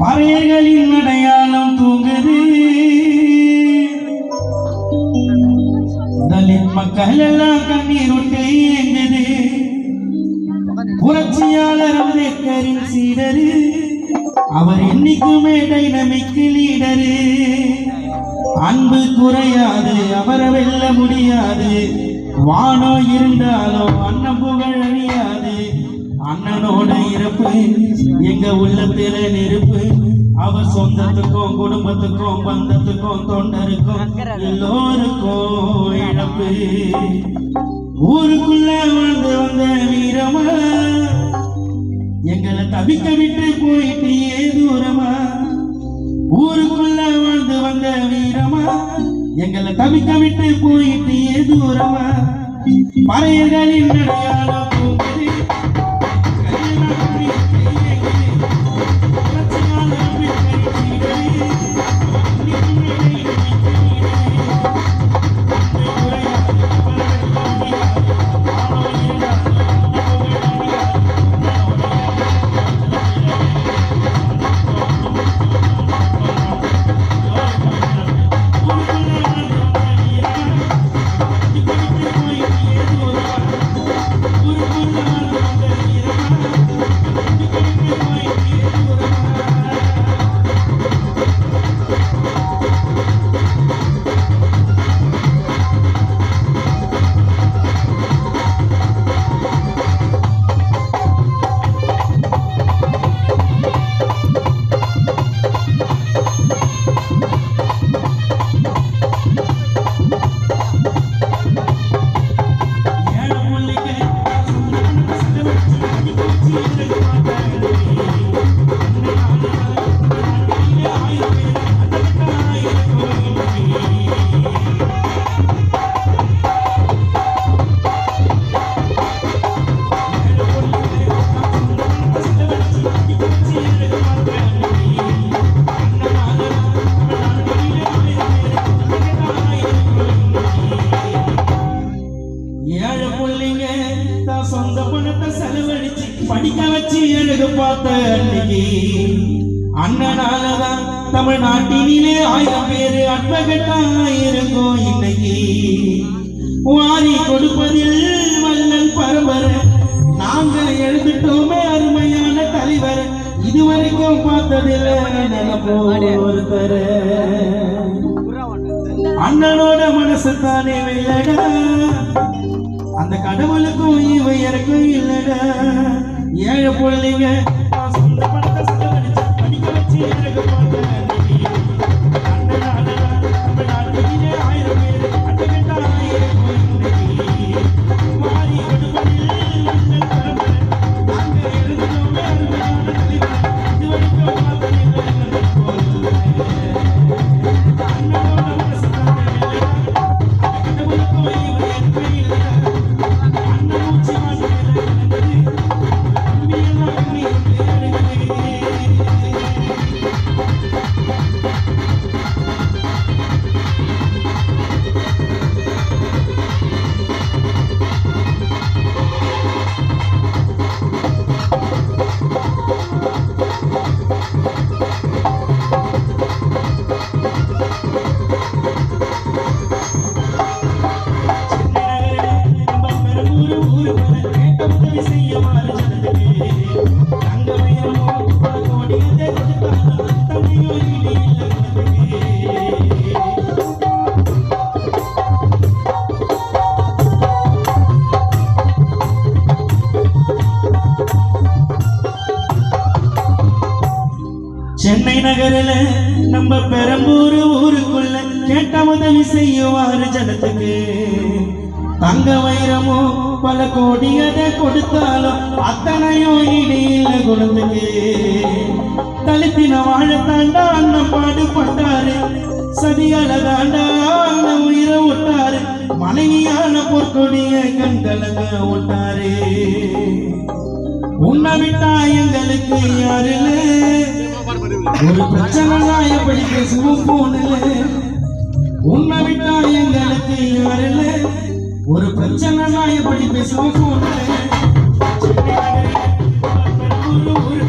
பறையர்களின் அடையாளம் தூங்குது. தலித் மக்கள் எல்லாம் கண்ணீர் விட்டு இயங்குது புரட்சியாளர் அம்பேத்கரின் சீடரு. அவர் என்னைக்குமே டைனமிக் லீடரு. அன்பு குறையாது அவரை வெல்ல முடியாது. வானோ இருந்தாலும் அண்ணன் புகழ் அழியாது. அண்ணனோட இறப்பு எங்க உள்ளத்துல நெருப்பு. அவர் சொந்தத்துக்கும் குடும்பத்துக்கும் பந்தத்துக்கும் தொண்டருக்கும் எல்லோருக்கும் இழப்பு. ஊருக்குள்ள வாழ்ந்து வந்த வீரமா? எங்களை தவிக்க விட்டு போயிட்டு தூரமா? ஊருக்குள்ள வாழ்ந்து வந்த வீரமா? எங்களை தவிக்க விட்டு போயிட்டு தூரமா? பறையர்களின் அடையாளம் வச்சு எழுத பார்த்த அன்னைக்கு அண்ணனாலதான் தமிழ்நாட்டினிலே ஆயிரம் பேரு அன்பகட்டா இருக்கும் இன்னைக்கு. வாரி கொடுப்பதில் வல்லல் பரம்பரை. நாங்க எழுதிட்டோமே அருமையான தலைவர். இதுவரைக்கும் பார்த்ததில்ல நினைப்போ ஒருத்தர. அண்ணனோட மனசு தானே இல்லடா அந்த கடவுளுக்கும் இவையருக்கும் இல்லடா. ஏன் எப்பொழுது நீங்க சொந்த பணத்தை படிக்க வச்சு எனக்கு சென்னை நகரில நம்ம பெரம்பூர் ஊருக்குள்ள கேட்ட உதவி செய்யுவாரு ஜனத்துக்கு. தங்க வைரமோ பல கோடி அதை கொடுத்தாலும் அத்தனையும் இடையில குணத்துக்கு தலித்தின வாழ தாண்டா அண்ணன் பாடுபட்டாரு. சதியால தாண்டா அண்ணன் உயிரை விட்டாரு. மனைவியான பொற்கொடிய கண்கலங்க விட்டாரு. உன்னை விட்டா எங்களுக்கு யாருல ஒரு பிரச்சனை நான் எப்படி பேசுவோம் போனல? உன்னை விட்டா எங்களுக்கு வரல ஒரு பிரச்சனை நான் எப்படி பேசுவோம் போனல ஒரு ஊரு